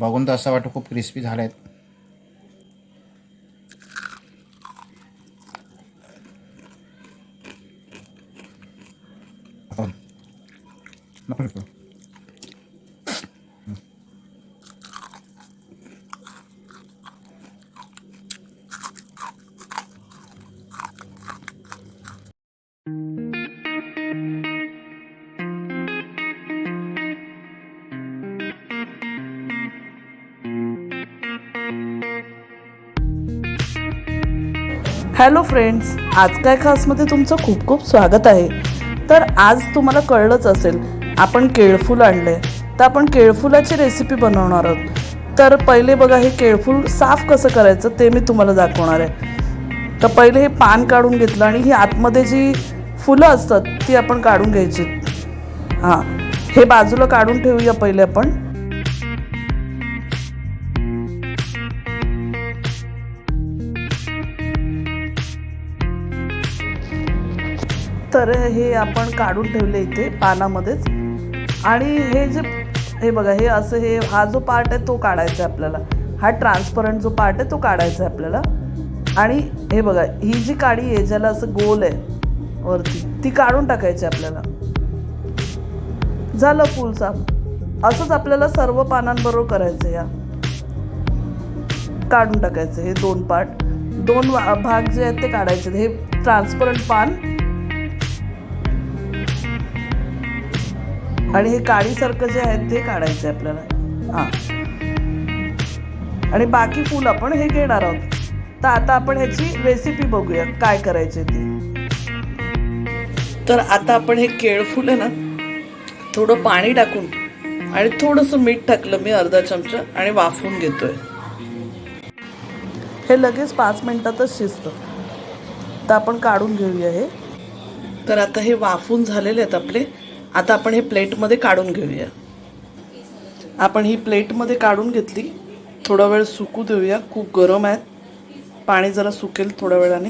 बघून तर असं वाटतं खूप क्रिस्पी झाले आहेत हो. हॅलो फ्रेंड्स आज काय खासमध्ये तुमचं खूप खूप स्वागत आहे. तर आज तुम्हाला कळलंच असेल आपण केळफूल आणले तर आपण केळफुलाची रेसिपी बनवणार आहोत. तर पहिले बघा हे केळफूल साफ कसं करायचं ते मी तुम्हाला दाखवणार आहे. तर पहिले हे पान काढून घेतलं आणि ही आतमध्ये जी फुलं असतात ती आपण काढून घ्यायची. हां हे बाजूला काढून ठेवूया पहिले आपण. तर हे आपण काढून ठेवले इथे पानामध्येच. आणि हे जे हे बघा हे असं हे हा जो पार्ट आहे तो काढायचा आहे आपल्याला. हा ट्रान्सपरंट जो पार्ट आहे तो काढायचा आहे आपल्याला. आणि हे बघा ही जी काडी आहे ज्याला असं गोल आहे वरती ती काढून टाकायची आपल्याला. झालं फुल साफ. असंच आपल्याला सर्व पानांबरोबर करायचं या. काढून टाकायचं हे दोन पार्ट दोन भाग जे आहेत ते काढायचे हे ट्रान्सपरंट पान आणि हे काळीसारखं जे आहे ते काढायचं आहे आपल्याला. हां. आणि बाकी फूल आपण हे घेणार आहोत. तर आता आपण ह्याची रेसिपी बघूया. काय करायचे ती. तर आता आपण हे केळफूल आहे ना थोडं पाणी टाकून आणि थोडंसं मीठ टाकलं मी अर्धा चमचा आणि वाफवून घेतोय. हे लगेच पाच मिनटातच शिजतं. तर आपण काढून घेऊया हे. तर आता हे वाफून झालेले आहेत आपले. आता आपण हे प्लेटमध्ये काढून घेऊया. आपण ही प्लेटमध्ये काढून घेतली. थोडा वेळ सुकू देऊया. खूप गरम आहेत पाणी जरा सुकेल थोड्या वेळाने.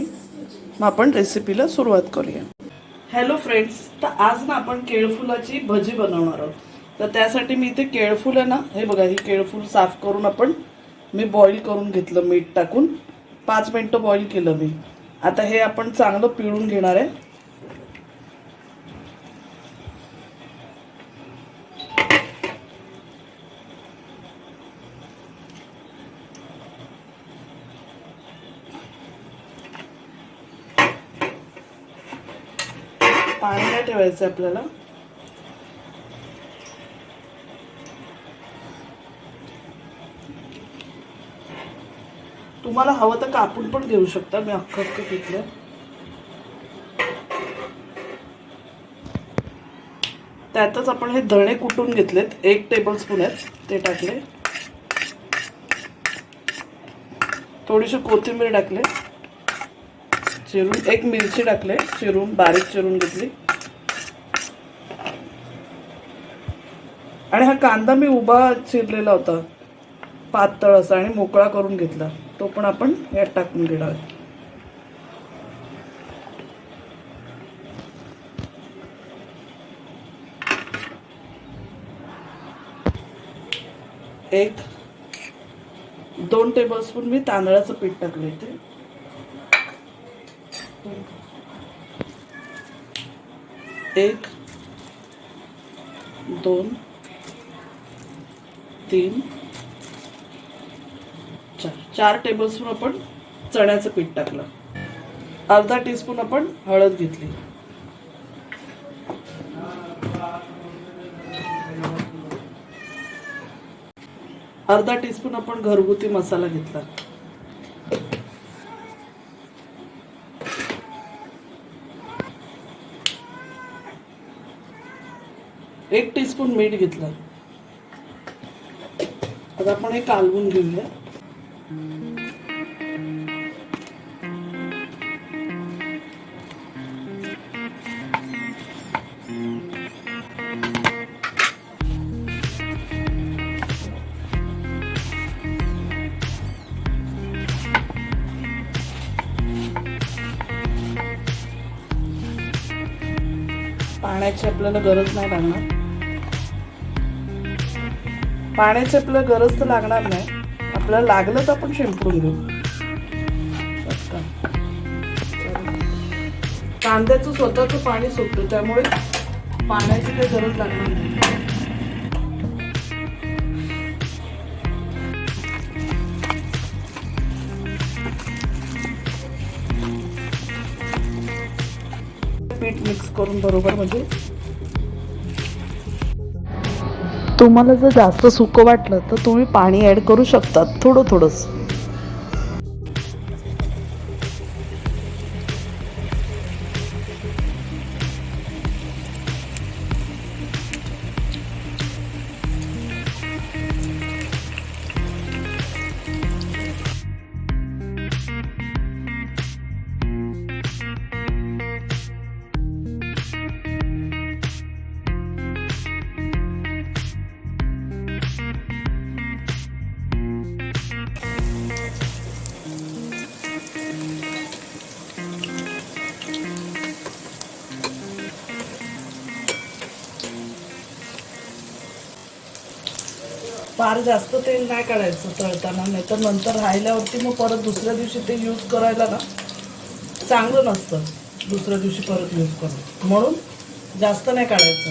मग आपण रेसिपीला सुरुवात करूया. हॅलो फ्रेंड्स तर आज ना आपण केळफुलाची भजी बनवणार आहोत. तर त्यासाठी मी इथे केळफूल आहे ना हे बघा ही केळफूल साफ करून आपण मी बॉईल करून घेतलं मीठ टाकून. पाच मिनटं बॉईल केलं मी. आता हे आपण चांगलं पिळून घेणार आहे. पाणी नाही ठेवायचं आपल्याला. तुम्हाला हवं तर कापून पण घेऊ शकता मी अख्खं अख्खं घेतलं त्यातच आपण हे धणे कुटून घेतलेत एक टेबल स्पून आहेत ते टाकले. थोडीशी कोथिंबीर टाकले. चिरून एक मिरची टाकले चिरून बारीक चिरून घेतली. आणि हा कांदा मी उभा चिरलेला होता. पातळ असा आणि मोकळा करून घेतला. तो पण आपण यात टाकून घेणार. एक दोन टेबलस्पून मी तांदळाचं पीठ टाकलं इथे. एक दोन तीन चार. चार टेबलस्पून आपण चण्याचं पीठ टाकलं. अर्धा टीस्पून आपण हळद घेतली. अर्धा टीस्पून आपण घरगुती मसाला घेतला. एक टीस्पून मीठ घेतलं. आता आपण हे कालवून घेऊया. पाण्याची आपल्याला गरज नाही लागणार. पाण्याची आपल्याला गरज तर लागणार नाही. आपल्याला लागलं तर आपण शिंपडून घेऊ. कांद्याचं स्वतःचं पाणी सुटतं त्यामुळे पाण्याची काही गरज लागणार नाही. पीठ मिक्स करून बरोबर म्हणजे तुम्हाला जर जास्त सुकं वाटलं तर तुम्ही पाणी ॲड करू शकतात थोडं थोडंच फार जास्त तेल नाही काढायचं तळताना नाही तर नंतर राहिल्यावरती मग परत दुसऱ्या दिवशी ते यूज करायला ना चांगलं नसतं दुसऱ्या दिवशी परत यूज करून म्हणून जास्त नाही काढायचं.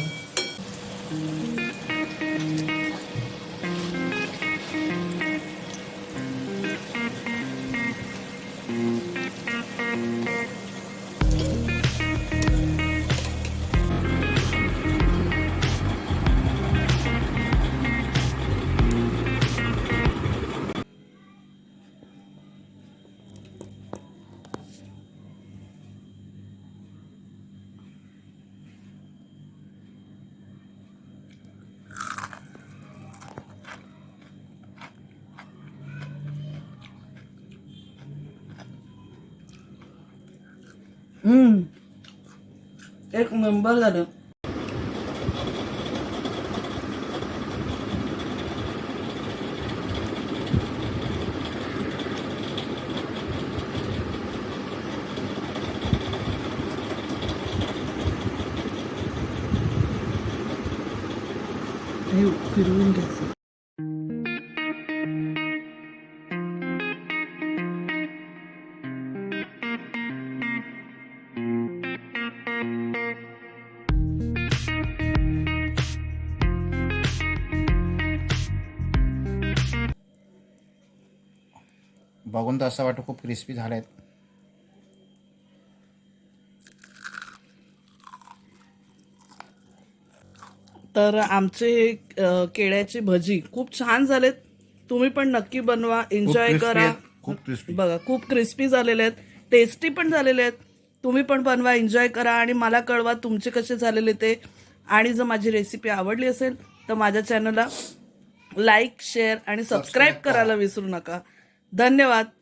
हम्म. एक नंबर झालं हे फिरवून घ्यायचं बघून तर असं वाटतं खूप क्रिस्पी झाले आहेत तर आमचे केळ्याची भजी खूप छान झालेत. तुम्ही पण नक्की बनवा एन्जॉय करा. खूप. बघा खूप क्रिस्पी झालेले आहेत. टेस्टी पण झालेले आहेत. तुम्ही पण बनवा एन्जॉय करा आणि मला कळवा तुमचे कसे झालेले ते. आणि जर माझी रेसिपी आवडली असेल तर माझ्या चॅनलला लाईक शेअर आणि सबस्क्राईब करायला विसरू नका. धन्यवाद.